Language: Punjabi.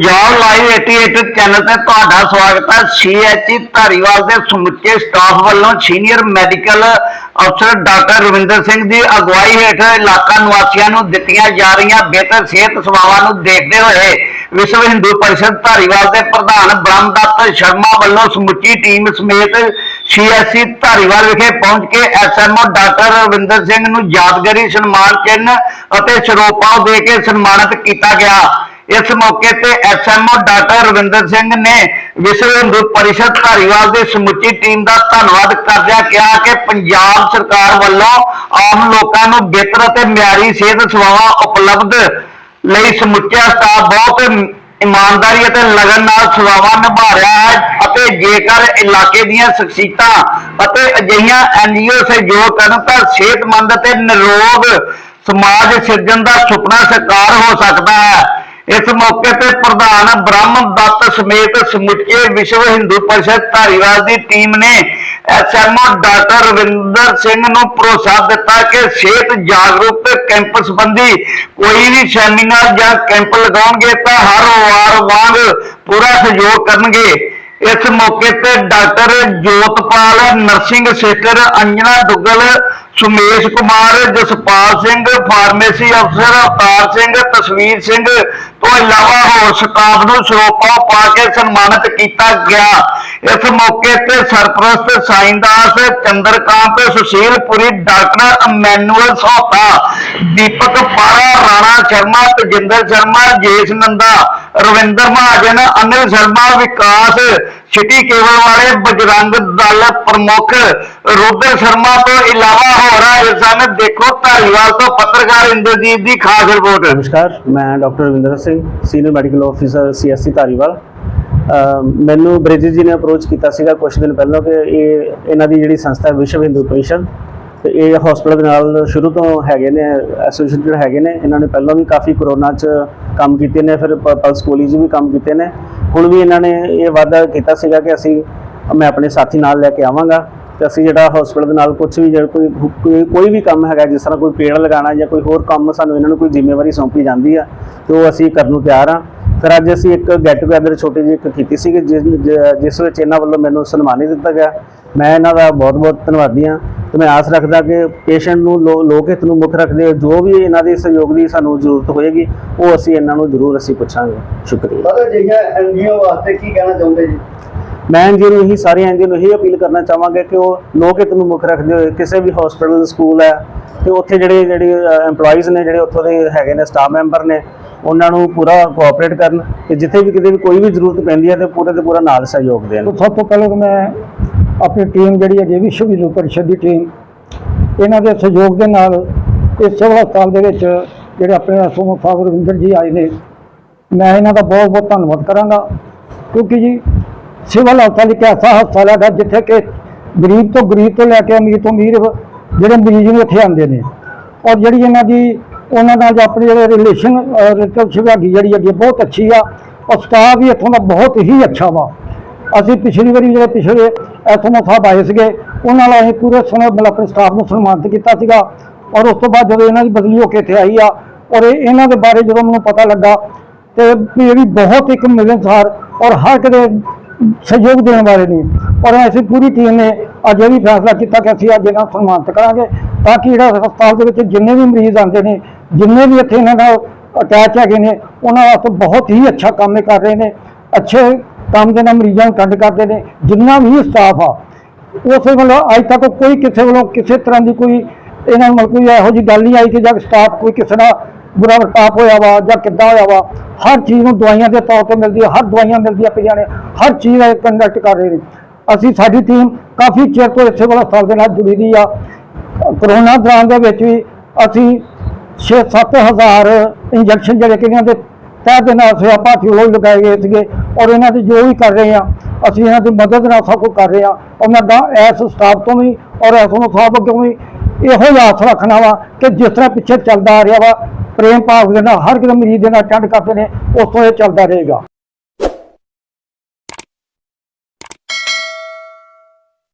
ਪੰਜਾਬ ਲਾਈਵ 88 ਚੈਨਲ ਤੇ ਤੁਹਾਡਾ ਸਵਾਗਤ ਹੈ। ਸੀਐਚਈ ਧਾਰੀਵਾਲ ਦੇ ਸਮੁੱਚੇ ਸਟਾਫ ਵੱਲੋਂ ਸੀਨੀਅਰ ਮੈਡੀਕਲ ਅਫਸਰ ਡਾਕਟਰ ਰਵਿੰਦਰ ਸਿੰਘ ਦੀ ਅਗਵਾਈ ਹੇਠ ਇਲਾਕਾ ਨਿਵਾਸੀਆਂ ਨੂੰ ਦਿੱਤੀਆਂ ਜਾ ਰਹੀਆਂ ਬਿਹਤਰ ਸਿਹਤ ਸੇਵਾਵਾਂ ਨੂੰ ਦੇਖਦੇ ਹੋਏ ਵਿਸ਼ਵ ਹਿੰਦੂ ਪਰਿਸ਼ਦ ਧਾਰੀਵਾਲ ਦੇ ਪ੍ਰਧਾਨ ਬ੍ਰਹਮਦੱਤ ਸ਼ਰਮਾ ਵੱਲੋਂ ਸਮੁੱਚੀ ਟੀਮ ਸਮੇਤ ਸੀਐਚਈ ਧਾਰੀਵਾਲ ਵਿਖੇ ਪਹੁੰਚ ਕੇ ਐਸਐਮਓ ਡਾਕਟਰ ਰਵਿੰਦਰ ਸਿੰਘ ਨੂੰ ਯਾਦਗਾਰੀ ਸਨਮਾਨ ਚਿੰਨ੍ਹ ਅਤੇ ਸਰੋਪਾ ਦੇ ਕੇ ਸਨਮਾਨਿਤ ਕੀਤਾ ਗਿਆ। ਇਸ ਮੌਕੇ ਤੇ ਐਸਐਮਓ ਡਾਕਟਰ ਰਵਿੰਦਰ ਸਿੰਘ ਨੇ ਵਿਸ਼ਵ ਹਿੰਦੂ ਪਰਿਸ਼ਦ ਧਾਰੀਵਾਲ ਦੀ ਸਮੁੱਚੀ ਟੀਮ ਦਾ ਧੰਨਵਾਦ ਕਰਦਿਆਂ ਕਿਹਾ ਕਿ ਪੰਜਾਬ ਸਰਕਾਰ ਵੱਲੋਂ ਆਮ ਲੋਕਾਂ ਨੂੰ ਬਿਹਤਰ ਅਤੇ ਮਿਆਰੀ ਸਿਹਤ ਸੇਵਾਵਾਂ ਉਪਲਬਧ ਲਈ ਸਮੁੱਚਾ ਸਟਾਫ ਬਹੁਤ ਇਮਾਨਦਾਰੀ ਅਤੇ ਲਗਨ ਨਾਲ ਸੇਵਾਵਾਂ ਨਿਭਾ ਰਿਹਾ ਹੈ ਅਤੇ ਜੇਕਰ ਇਲਾਕੇ ਦੀਆਂ ਸ਼ਖਸੀਅਤਾਂ ਅਤੇ ਅਜਿਹੀਆਂ ਐਨਜੀਓ ਸਹਿਯੋਗ ਕਰਨ ਤਾਂ ਸਿਹਤਮੰਦ ਅਤੇ ਨਿਰੋਗ ਸਮਾਜ ਸਿਰਜਣ ਦਾ ਸੁਪਨਾ ਸਾਕਾਰ ਹੋ ਸਕਦਾ ਹੈ। ਇਸ ਮੌਕੇ ਤੇ ਪ੍ਰਧਾਨ ਬ੍ਰਹਮ ਦੱਤ ਸਮੇਤ ਸਮੁੱਚੇ ਵਿਸ਼ਵ ਹਿੰਦੂ ਪਰਿਸ਼ਦ ਧਾਰੀਵਾਲ ਦੀ ਟੀਮ ਨੇ ਐਸਐਮਓ ਡਾਕਟਰ ਰਵਿੰਦਰ ਸਿੰਘ ਨੂੰ ਭਰੋਸਾ ਦਿੱਤਾ ਕਿ ਸਿਹਤ ਜਾਗਰੂਕ ਕੈਂਪ ਸੰਬੰਧੀ ਕੋਈ ਵੀ ਸੈਮੀਨਾਰ ਜਾਂ ਕੈਂਪ ਲਗਾਉਣਗੇ ਤਾਂ ਹਰ ਵਾਰ ਵਾਂਗ ਪੂਰਾ ਸਹਿਯੋਗ ਕਰਨਗੇ। ਇਸ ਮੌਕੇ ਤੇ doctor Jotpal Narsingh, sister Anjana Duggal Sumesh Kumar, Jaspal Singh, pharmacy ਅਫਸਰ ਅਵਤਾਰ ਸਿੰਘ, ਤਸਵੀਰ ਸਿੰਘ ਤੋਂ ਇਲਾਵਾ ਹੋਰ ਸਟਾਫ ਨੂੰ ਸਰੋਪਾ ਪਾ ਕੇ ਸਨਮਾਨਿਤ ਕੀਤਾ ਗਿਆ। ਇਸ ਮੌਕੇ ਤੇ ਸਰਪ੍ਰਸਤ ਸਾਈਂਦਾਸ ਚੰਦਰਕਾਂਤ, ਸੁਸ਼ੀਲਪੁਰੀ, ਡਾਕਟਰ ਅਮੈਨੂਅਲ ਸੋਤਾ, ਦੀਪਕ ਪਾਰਾ ਰਾਣਾ ਸ਼ਰਮਾ, ਤਜਿੰਦਰ ਸ਼ਰਮਾ ਜੇਸ਼ ਨੰਦਾ, ਰਵਿੰਦਰ ਮਹਾਜਨ, ਅਨਿਲ ਸ਼ਰਮਾ, ਵਿਕਾਸ ਸਿਟੀ ਕੇਵਲ ਵਾਲੇ ਬਜਰੰਗ ਦਲ ਪ੍ਰਮੁੱਖ, ਰੁਦਰ ਸ਼ਰਮਾ ਤੋਂ ਇਲਾਵਾ ਹੋਰ ਆਏ ਸਨ। ਦੇਖੋ ਧਾਰੀਵਾਲ ਤੋਂ ਪੱਤਰਕਾਰ ਇੰਦਰਜੀਤ ਦੀ ਖਾਸ ਰਿਪੋਰਟ। ਨਮਸਕਾਰ, ਮੈਂ doctor Ravinder Singh senior medical officer CSC Dhariwal ਮੈਨੂੰ ਬ੍ਰਿਜਿਸ ਜੀ ਨੇ ਅਪਰੋਚ ਕੀਤਾ ਸੀਗਾ ਕੁਝ ਦਿਨ ਪਹਿਲਾਂ ਕਿ ਇਹ, ਇਹਨਾਂ ਦੀ ਜਿਹੜੀ ਸੰਸਥਾ ਵਿਸ਼ਵ ਹਿੰਦੂ ਪਰਿਸ਼ਦ, ਤੇ ਇਹ ਹਸਪੀਟਲ ਦੇ ਨਾਲ ਸ਼ੁਰੂ ਤੋਂ ਹੈਗੇ ਨੇ ਐਸੋਸੀਏਟਡ ਹੈਗੇ ਨੇ, ਇਹਨਾਂ ਨੇ ਪਹਿਲਾਂ ਵੀ ਕਾਫੀ ਕਰੋਨਾ 'ਚ ਕੰਮ ਕੀਤੇ ਨੇ, ਫਿਰ ਪ- ਪਲਸ ਪੋਲੀ 'ਚ ਵੀ ਕੰਮ ਕੀਤੇ ਨੇ। ਹੁਣ ਵੀ ਇਹਨਾਂ ਨੇ ਇਹ ਵਾਅਦਾ ਕੀਤਾ ਸੀਗਾ ਕਿ ਅਸੀਂ, ਮੈਂ ਆਪਣੇ ਸਾਥੀ ਨਾਲ ਲੈ ਕੇ ਆਵਾਂਗਾ, ਤੇ ਅਸੀਂ ਜਿਹੜਾ ਹਸਪੀਟਲ ਦੇ ਨਾਲ ਕੁਝ ਵੀ ਜਿਹੜਾ ਕੋਈ ਕੋਈ ਕੋਈ ਵੀ ਕੰਮ ਹੈਗਾ, ਜਿਸ ਤਰ੍ਹਾਂ ਕੋਈ ਪੇੜ ਲਗਾਉਣਾ ਜਾਂ ਕੋਈ ਹੋਰ ਕੰਮ ਸਾਨੂੰ ਇਹਨਾਂ ਨੂੰ ਕੋਈ ਜ਼ਿੰਮੇਵਾਰੀ ਸੌਂਪੀ ਜਾਂਦੀ ਆ, ਤੇ ਉਹ ਅਸੀਂ ਕਰਨ ਨੂੰ ਤਿਆਰ ਆ। ਫਿਰ ਅੱਜ ਅਸੀਂ ਇੱਕ ਗੈਟ ਟੂਗੇਦਰ ਛੋਟੀ ਜਿਹੀ ਇੱਕ ਕੀਤੀ ਸੀ ਜਿਸ ਜ- ਜਿਸ ਵਿੱਚ ਇਹਨਾਂ ਵੱਲੋਂ ਮੈਨੂੰ ਸਨਮਾਨਿਤ ਦਿੱਤਾ ਗਿਆ। ਮੈਂ ਇਹਨਾਂ ਦਾ ਬਹੁਤ-ਬਹੁਤ ਧੰਨਵਾਦੀ ਹਾਂ ਤੇ ਮੈਂ ਆਸ ਰੱਖਦਾ ਕਿ ਪੇਸ਼ੈਂਟ ਨੂੰ ਲੋਕ ਹਿੱਤ ਨੂੰ ਮੁੱਖ ਰੱਖਦੇ ਹੋਏ ਜੋ ਵੀ ਇਹਨਾਂ ਦੇ ਸਹਿਯੋਗ ਦੀ ਸਾਨੂੰ ਜ਼ਰੂਰਤ ਹੋਏਗੀ ਉਹ ਅਸੀਂ ਇਹਨਾਂ ਨੂੰ ਜ਼ਰੂਰ ਅਸੀਂ ਪੁੱਛਾਂਗੇ। ਸ਼ੁਕਰੀਆ। ਸਰ ਅਜਿਹੀਆਂ ਐਨਜੀਓ ਵਾਸਤੇ ਕੀ ਕਹਿਣਾ ਚਾਹੁੰਦੇ ਜੀ? ਮੈਂ ਐਨਜੀਓ ਨੂੰ ਇਹੀ ਸਾਰੇ ਐਨਜੀਓ ਨੂੰ ਇਹੀ ਅਪੀਲ ਕਰਨਾ ਚਾਹਾਂਗਾ ਕਿ ਉਹ ਲੋਕ ਹਿੱਤ ਨੂੰ ਮੁੱਖ ਰੱਖਦੇ ਹੋਏ ਕਿਸੇ ਵੀ ਹਸਪੀਟਲ ਸਕੂਲ ਹੈ ਤੇ ਉੱਥੇ ਜਿਹੜੇ ਜਿਹੜੇ EMPLOYEES ਨੇ ਜਿਹੜੇ ਉੱਥੋਂ ਦੇ ਹੈਗੇ ਨੇ ਸਟਾਫ ਮੈਂਬਰ ਨੇ ਉਹਨਾਂ ਨੂੰ ਪੂਰਾ ਕੋਆਪਰੇਟ ਕਰਨ ਤੇ ਜਿੱਥੇ ਵੀ ਕਿਤੇ ਵੀ ਕੋਈ ਵੀ ਜ਼ਰੂਰਤ ਪੈਂਦੀ ਹੈ ਤੇ ਪੂਰੇ ਤੇ ਪੂਰਾ ਨਾਲ ਸਹਿਯੋਗ ਦੇਣ। ਸਭ ਤੋਂ ਪਹਿਲਾਂ ਤਾਂ ਮੈਂ ਆਪਣੀ ਟੀਮ ਜਿਹੜੀ ਹੈ ਜੇ ਵਿਸ਼ਵ ਹਿੰਦੂ ਪਰਿਸ਼ਦ ਦੀ ਟੀਮ ਇਹਨਾਂ ਦੇ ਸਹਿਯੋਗ ਦੇ ਨਾਲ ਇਸ ਸਿਵਲ ਹਸਪਤਾਲ ਦੇ ਵਿੱਚ ਜਿਹੜੇ ਆਪਣੇ ਐਸਓਮੋ ਸਾਹਿਬ ਰਵਿੰਦਰ ਜੀ ਆਏ ਨੇ, ਮੈਂ ਇਹਨਾਂ ਦਾ ਬਹੁਤ ਬਹੁਤ ਧੰਨਵਾਦ ਕਰਾਂਗਾ। ਕਿਉਂਕਿ ਜੀ, ਸਿਵਲ ਹਸਪਤਾਲ ਇੱਕ ਐਸਾ ਹਸਪਤਾਲ ਹੈਗਾ ਜਿੱਥੇ ਕਿ ਗਰੀਬ ਤੋਂ ਗਰੀਬ ਤੋਂ ਲੈ ਕੇ ਅਮੀਰ ਤੋਂ ਅਮੀਰ ਜਿਹੜੇ ਮਰੀਜ਼ ਨੂੰ ਇੱਥੇ ਆਉਂਦੇ ਨੇ। ਔਰ ਜਿਹੜੀ ਇਹਨਾਂ ਦੀ ਉਹਨਾਂ ਨਾਲ ਜੋ ਆਪਣੀ ਜਿਹੜੇ ਰਿਲੇਸ਼ਨ ਰਿਲੇਸ਼ਨਸ਼ਿਪ ਹੈਗੀ ਜਿਹੜੀ ਹੈਗੀ ਹੈ, ਬਹੁਤ ਅੱਛੀ ਆ। ਔਰ ਸਟਾਫ ਵੀ ਇੱਥੋਂ ਦਾ ਬਹੁਤ ਹੀ ਅੱਛਾ ਵਾ। ਅਸੀਂ ਪਿਛਲੀ ਵਾਰੀ ਜਿਹੜੇ ਪਿਛਲੇ ਐਸਐਮਓ ਸਾਹਿਬ ਆਏ ਸੀਗੇ ਉਹਨਾਂ ਨਾਲ ਅਸੀਂ ਪੂਰੇ ਸਮੇਂ ਮਤਲਬ ਆਪਣੇ ਸਟਾਫ ਨੂੰ ਸਨਮਾਨਿਤ ਕੀਤਾ ਸੀਗਾ। ਔਰ ਉਸ ਤੋਂ ਬਾਅਦ ਜਦੋਂ ਇਹਨਾਂ ਦੀ ਬਦਲੀ ਹੋ ਕੇ ਇੱਥੇ ਆਈ ਆ ਔਰ ਇਹ- ਇਹਨਾਂ ਦੇ ਬਾਰੇ ਜਦੋਂ ਮੈਨੂੰ ਪਤਾ ਲੱਗਾ ਤੇ ਵੀ ਇਹ ਵੀ ਬਹੁਤ ਇੱਕ ਮਿਲਨਸਾਰ ਔਰ ਹਰ ਕਿਤੇ ਸਹਿਯੋਗ ਦੇਣ ਵਾਲੇ ਨੇ। ਔਰ ਅਸੀਂ ਪੂਰੀ ਟੀਮ ਨੇ ਅੱਜ ਇਹ ਵੀ ਫੈਸਲਾ ਕੀਤਾ ਕਿ ਅਸੀਂ ਅੱਜ ਇਹਨਾਂ ਨੂੰ ਸਨਮਾਨਿਤ ਕਰਾਂਗੇ ਤਾਂ ਕਿ ਜਿਹੜਾ ਹਸਪਤਾਲ ਦੇ ਵਿੱਚ ਜਿੰਨੇ ਵੀ ਮਰੀਜ਼ ਆਉਂਦੇ ਨੇ, ਜਿੰਨੇ ਵੀ ਇੱਥੇ ਇਹਨਾਂ ਨਾਲ ਅਟੈਚ ਹੈਗੇ ਨੇ, ਉਹਨਾਂ ਵਾਸਤੇ ਬਹੁਤ ਹੀ ਅੱਛਾ ਕੰਮ ਇਹ ਕਰ ਰਹੇ ਨੇ। ਅੱਛੇ ਕੰਮ ਦੇ ਨਾਲ ਮਰੀਜ਼ਾਂ ਨੂੰ ਅਟੈਂਡ ਕਰਦੇ ਨੇ, ਜਿੰਨਾ ਵੀ ਸਟਾਫ ਆ। ਉਸੇ ਵੱਲੋਂ ਅੱਜ ਤੱਕ ਕੋਈ ਕਿਸੇ ਵੱਲੋਂ ਕਿਸੇ ਤਰ੍ਹਾਂ ਦੀ ਕੋਈ ਇਹਨਾਂ ਨੂੰ ਕੋਈ ਇਹੋ ਜਿਹੀ ਗੱਲ ਨਹੀਂ ਆਈ ਕਿ ਜਾਂ ਸਟਾਫ ਕੋਈ ਕਿਸੇ ਦਾ ਬੁਰਾ ਵਰਤਾਪ ਹੋਇਆ ਵਾ ਜਾਂ ਕਿੱਦਾਂ ਹੋਇਆ ਵਾ, ਹਰ ਚੀਜ਼ ਨੂੰ ਦਵਾਈਆਂ ਦੇ ਤੌਰ ਤੇ ਮਿਲਦੀ ਹੈ ਹਰ ਦਵਾਈਆਂ ਮਿਲਦੀਆਂ ਪਈਆਂ ਨੇ, ਹਰ ਚੀਜ਼ ਦਾ ਕੰਡਕਟ ਕਰ ਰਹੇ ਨੇ। ਅਸੀਂ, ਸਾਡੀ ਟੀਮ ਕਾਫੀ ਚਿਰ ਤੋਂ ਇਸੇ ਵਾਲਾ ਹਸਪਤਾਲ ਦੇ ਨਾਲ ਜੁੜੀ ਦੀ ਆ। ਕਰੋਨਾ ਦੌਰਾਨ ਦੇ ਵਿੱਚ ਵੀ ਅਸੀਂ 6-7 ਹਜ਼ਾਰ ਇੰਜੈਕਸ਼ਨ ਜਿਹੜੇ ਕਿ ਦੇ ਤਹਿ ਦੇ ਨਾਲ ਸੇਵਾ ਭਾਰਤੀ ਵੱਲੋਂ ਲਗਾਏ ਗਏ ਸੀਗੇ ਔਰ ਇਹਨਾਂ ਦੀ ਜੋ ਵੀ ਕਰ ਰਹੇ ਆ, ਅਸੀਂ ਇਹਨਾਂ ਦੀ ਮਦਦ ਨਾਲ ਸਭ ਕੁਝ ਕਰ ਰਹੇ ਆ। ਔਰ ਮੈਂ ਗਾ ਇਸ ਸਟਾਫ ਤੋਂ ਵੀ ਔਰ ਇਸ ਨੂੰ ਸਾਹਿਬ ਅੱਗੇ ਵੀ ਇਹੋ ਹੀ ਆਸ ਰੱਖਣਾ ਵਾ ਕਿ ਜਿਸ ਤਰ੍ਹਾਂ ਪਿੱਛੇ ਚੱਲਦਾ ਆ ਰਿਹਾ ਵਾ ਪ੍ਰੇਮ ਭਾਵ ਦੇ ਨਾਲ ਹਰ ਕਿਸੇ ਮਰੀਜ਼ ਦੇ ਨਾਲ ਅਟੈਂਡ ਕਰਦੇ ਨੇ, ਉੱਥੋਂ ਇਹ ਚੱਲਦਾ ਰਹੇਗਾ।